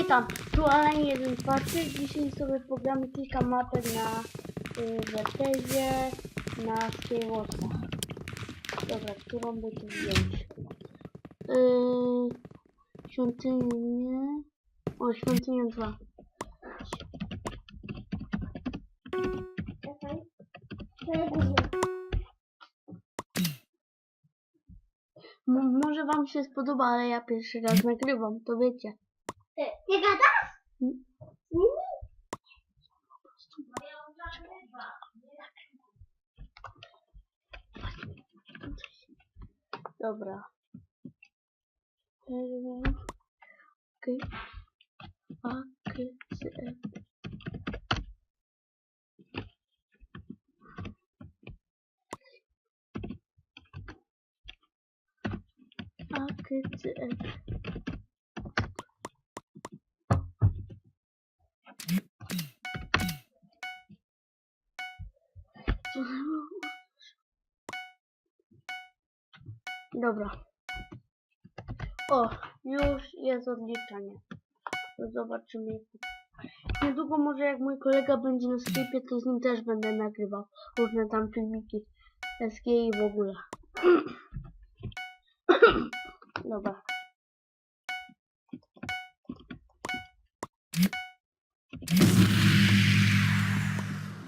Witam, tu Alan 1.2. Dzisiaj sobie pogramy kilka mapek na y, Wertezie, na Skywarsach. Dobra, którą tu wziąć? Yy, świątynię... O, świątynię 2. Czekaj. M może wam się spodoba, ale ja pierwszy raz nagrywam, to wiecie. Ty, nie gadasz? Mm. Nimi? Dobra. A, K, C, E. A, K, C, E. Dobra. O, już jest odliczanie. Zobaczymy. Niedługo może jak mój kolega będzie na Skype'ie, to z nim też będę nagrywał różne tam filmiki SG i w ogóle. Dobra.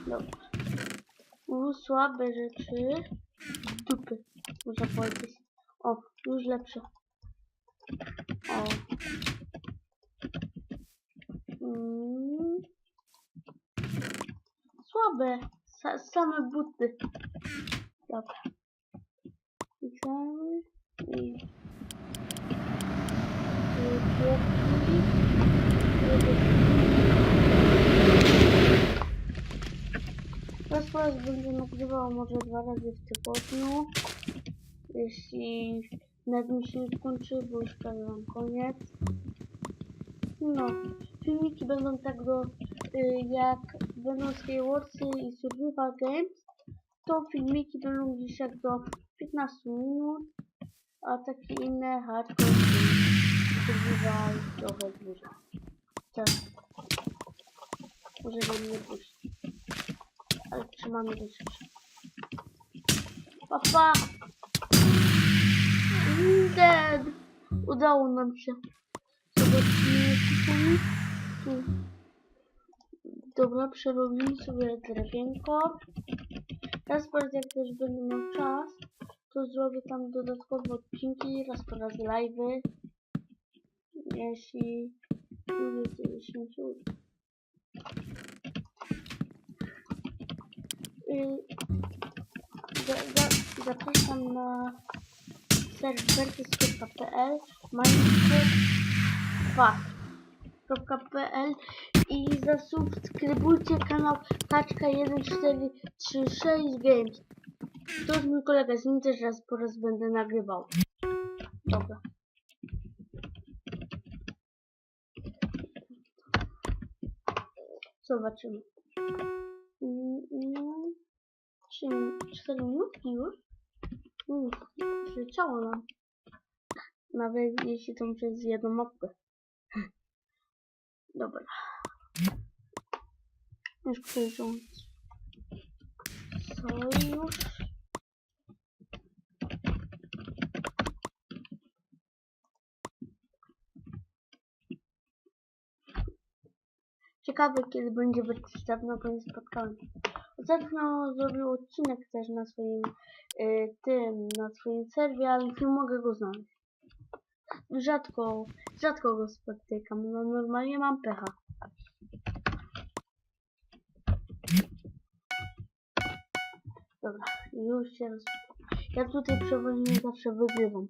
Dobra. U, słabe rzeczy. Dupy, można powiedzieć. Już lepsze. O. Mm. Słabe. Sa same buty. Dobra. Klikamy i... i kropki. Raz po raz będę nagrywał może dwa razy w tygodniu. Jeśli net mi się skończy, bo już prawie mam koniec. No, filmiki będą tak do, y, jak będą Skywarsy i Survival Games, to filmiki będą gdzieś jak do 15 minut, a takie inne hardcore Survival trochę dłużej. Tak. Może go nie puścić. Ale trzymamy do siebie. Papa! Dead! Udało nam się. Zobaczmy. Tu. Dobra, przerobimy sobie drewienko. Raz po jak też będę miał czas, to zrobię tam dodatkowe odcinki, raz po raz live'y. Jeśli wiecie, jeśli mi się uda. Za, za, zapraszam na serwertys.pl minecraft2.pl i zasubskrybujcie kanał Kaczka1436 Games. To jest mój kolega, z nim też raz po raz będę nagrywał. Dobra. Zobaczymy. Mm, No, trzy, cztery minutki już. Uff, przyleciało nam. Nawet jeśli to przez jedną mapkę. Dobra. Już przejrzą. Sojusz. Ciekawe kiedy będzie wrócić, dawno go nie spotkałem. Ostatnio zrobił odcinek też na swoim y, tym, na swoim serwie, ale nie mogę go znaleźć. Rzadko, rzadko go spotykam, no normalnie mam pecha. Dobra, już się. Ja tutaj przeważnie zawsze wygrywam.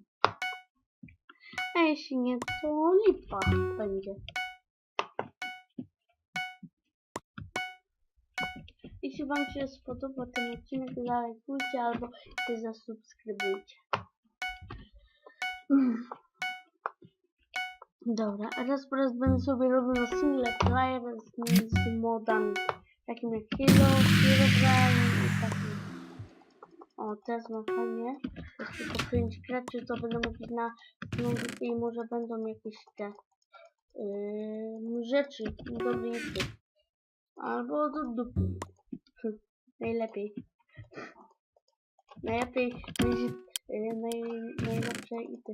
A jeśli nie, to lipa będzie. Jeśli Wam się spodoba ten odcinek, lajkujcie albo też zasubskrybujcie. Mm. Dobra, a raz po raz będę sobie robił single player z, z modami takim jak Hero, Herobrine i takim. O, teraz mam fajnie. Jest tylko 5 graczy, to będę mówić na no, i może będą jakieś te yy, rzeczy do blisy. Albo do dupy. Najlepiej. Najlepiej yy, naj, najlepsze i ty.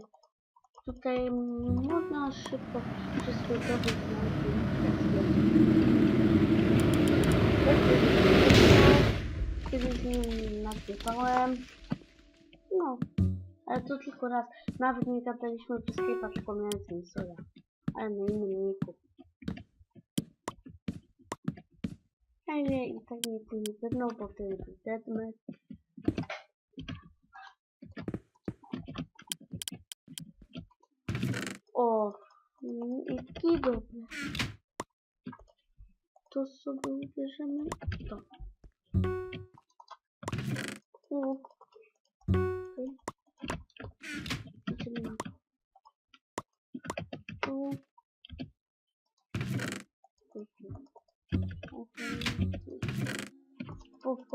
Tutaj można szybko wszystko zrobić na tym Kiedyś z nim nagrywałem. No, ale to tylko raz. Nawet nie gadaliśmy przez Skype'a, nim soja. Ale na innym niku. Ale i tak nie pójdę pewno, bo wtedy był deadmatch. O, mm, i dobry. To sobie ubierzemy to.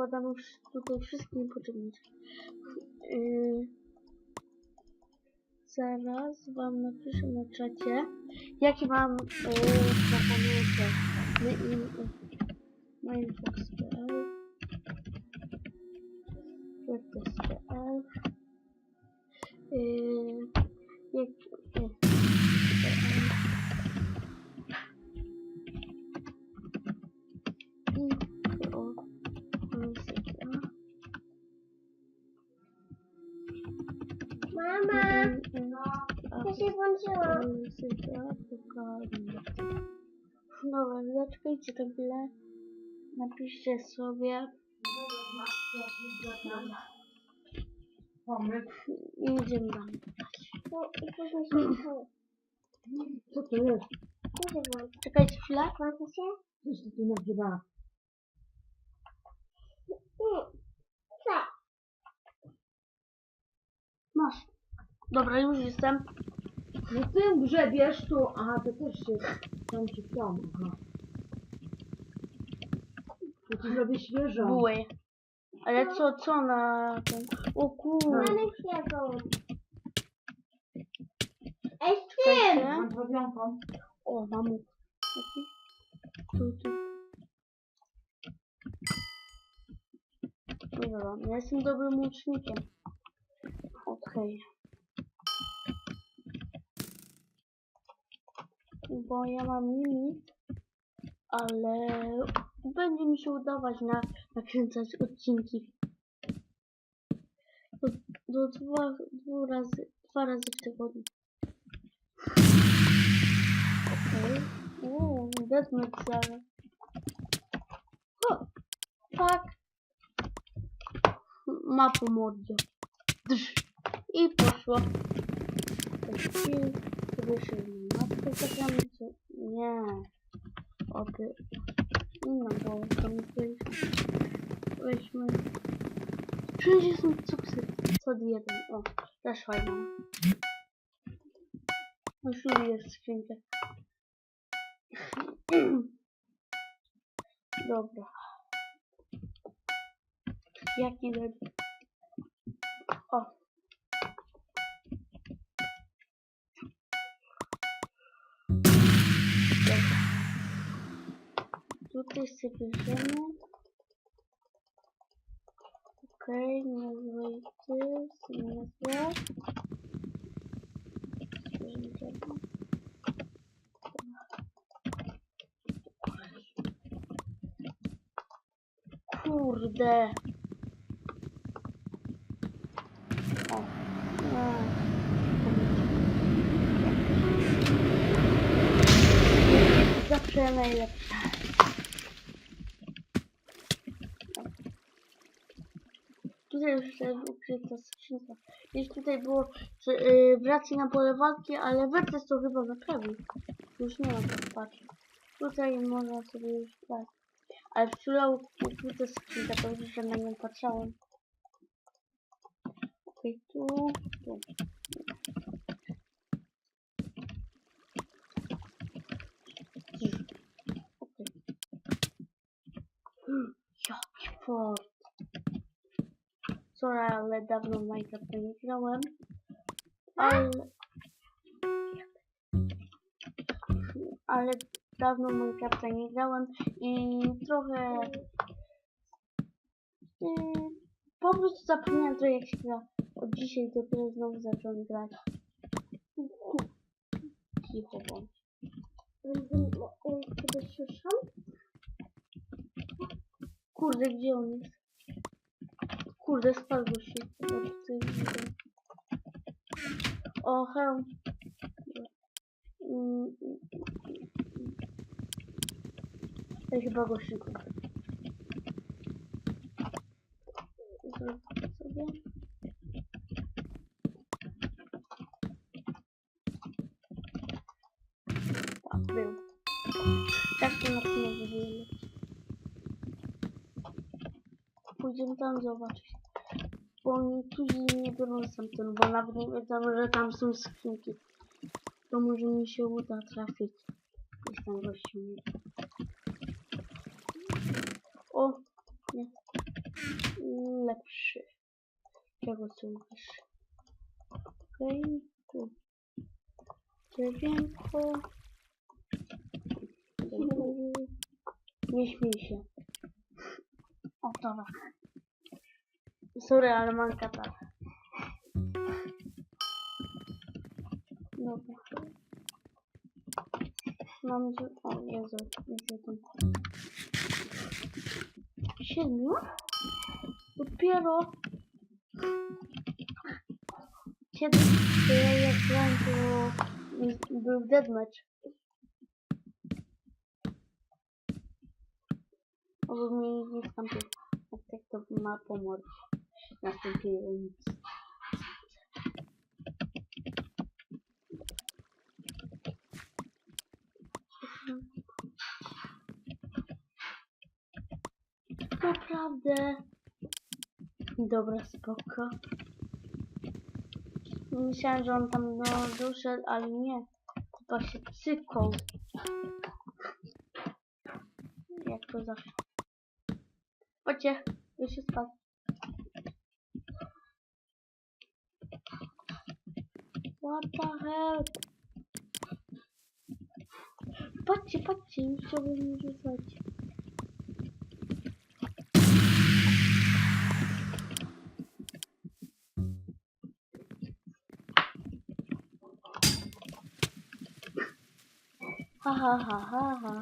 Powkładamy już tutaj wszystkie niepotrzebne rzeczy. Yy, zaraz wam napiszę na czacie, jakie mam yy, mainbox.pl zaczekajcie to chwilę napiszcie sobie i idziemy dalej No. Co to jest? Czekajcie chwilę? Coś ty tu nagrywa? Nie. Co? masz dobra już jestem No ty grzebiesz tu, aha, to też się tam się tam, aha. Świeżo. buły ale co, co na tym o kurde Mamy. Ej, Mam dwadzionką. o mam Taki. tu, tu. Dobra, ja jestem dobrym łucznikiem okej bo ja mam ale będzie mi się udawać na, nakręcać odcinki. Do, do dwa, dwu razy, dwa razy w tygodniu. Okej. Uuu, deathmatch zaraz. O, fuck. Ma po mordzie. Drz. I poszło. Wyszły matkę zagramy, czy... Nie. Oby... No mi coś... Weźmy... Wszędzie są cuksy. Co jeden. O, też fajna. Już tu jest skrzynka. Dobra. Jaki lepiej? Tutaj sobie bierzemy. Okej, nie wejdzie, nie złe. Kurde. O. Nie. Zawsze najlepsze. Tutaj już ukryta skrzynka. Gdzieś tutaj było, że yy, wraci na pole walki, ale Wertes to chyba naprawił. Już nie ma tak patrzeć. Tutaj można sobie już dać. Ale w chwilę ukryta skrzynka, to już, że na nią patrzałem. Okej, tu, tu. Okej. Jaki fort. Sorry, ale dawno w Minecraft nie grałem. Ale... ale dawno Minecrafta nie grałem i trochę yy, po prostu zapomniałem to jak się gra. Od dzisiaj dopiero znowu zacząłem grać. Cicho bądź. Kurde, gdzie on jest? Kurde, spadł się. O, hełm. Ej, chyba go szybko. Zrobię sobie. Tak, był. Tak to na pewno. Pójdziemy tam zobaczyć. Bo oni później nie biorą stamtąd, bo nawet nie wiedzą, że tam są skrzynki. To może mi się uda trafić. Gościu nie. O, nie. Lepszy. Czego wyższy? Okej, tu. Drewienko. Nie śmiej się. O, dobra. Sorry, ale mam. Dobra. Mam... dzi- O Jezu, widzę tam. Siedmiu? Dopiero... Kiedy to ja jak grałem, to był deathmatch. Albo mi nie. Tak, tak to ma pomóc. Nastąpiło nic. Naprawdę. Dobra, spoko. Myślałem, że on tam no, doszedł, ale nie. Chyba się cykał. Jak to zawsze. Chodźcie, już się spać. What the hell? Pati, pati, deixa eu ver o meu site. Ha ha ha ha ha.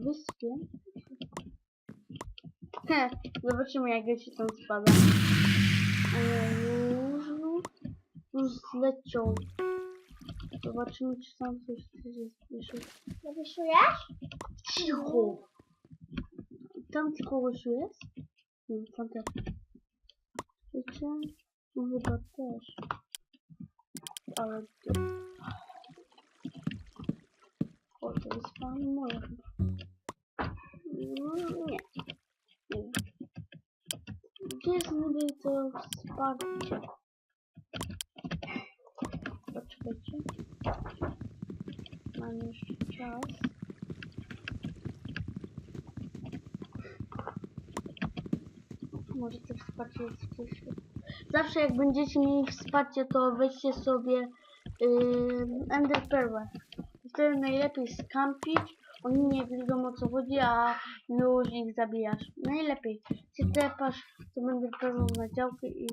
Wyspie. He, zobaczymy jak się tam spada. Już, już zleciał. Zobaczymy czy tam coś jest jeszcze. Zawieszujesz? Cicho! Tam kogoś jest? Nie, tam też. Wiecie? No chyba też. Ale. O, to jest pan moja chyba. Nie. Gdzie jest niby to wsparcie? Poczekajcie. Mam jeszcze czas. Może to wsparcie jest gdzieś. Zawsze jak będziecie mieli wsparcie, to weźcie sobie yy, Ender Pearl. Wtedy najlepiej skampić. Oni nie wiedzą o co chodzi, a już ich zabijasz. Najlepiej. Się tepasz, to Ender Pearl na działkę i...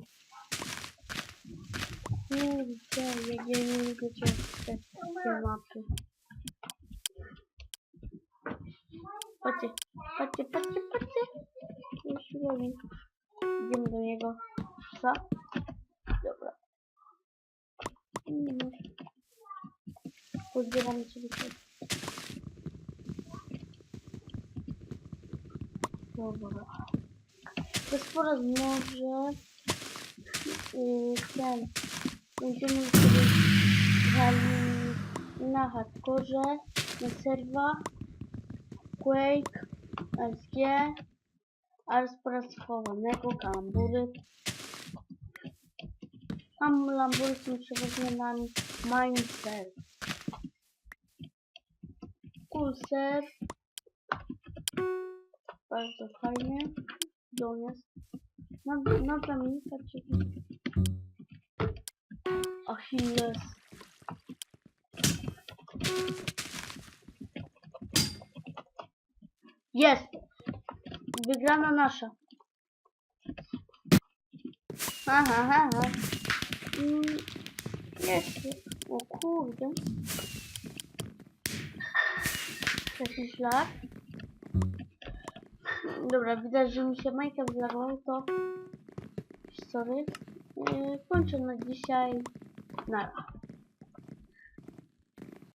Kurde, jak ja nie lubię często te, te mapy. Patrzcie, patrzcie, patrzcie, patrzcie. Już robi. Idziemy do niego. Co? Dobra. Nie. Pozbieramy sobie to. Dobra. To sporo może yy, ten. Będziemy sobie grali na hardkorze, na serwa, Quake, SG, ale sporo schowanego, kalambury. Tam lambury są przeważnie na mindset. Cool serw. Bardzo fajnie. Jest? No, no pamięta ciebie. Achilles. Jest! Wygrana nasza. Aha, aha. Mm, Jeszcze. O kurde. Jakiś lag. Dobra, widać, że mi się Minecraft zlagował, to sorry. Yy, kończę na dzisiaj. Nara.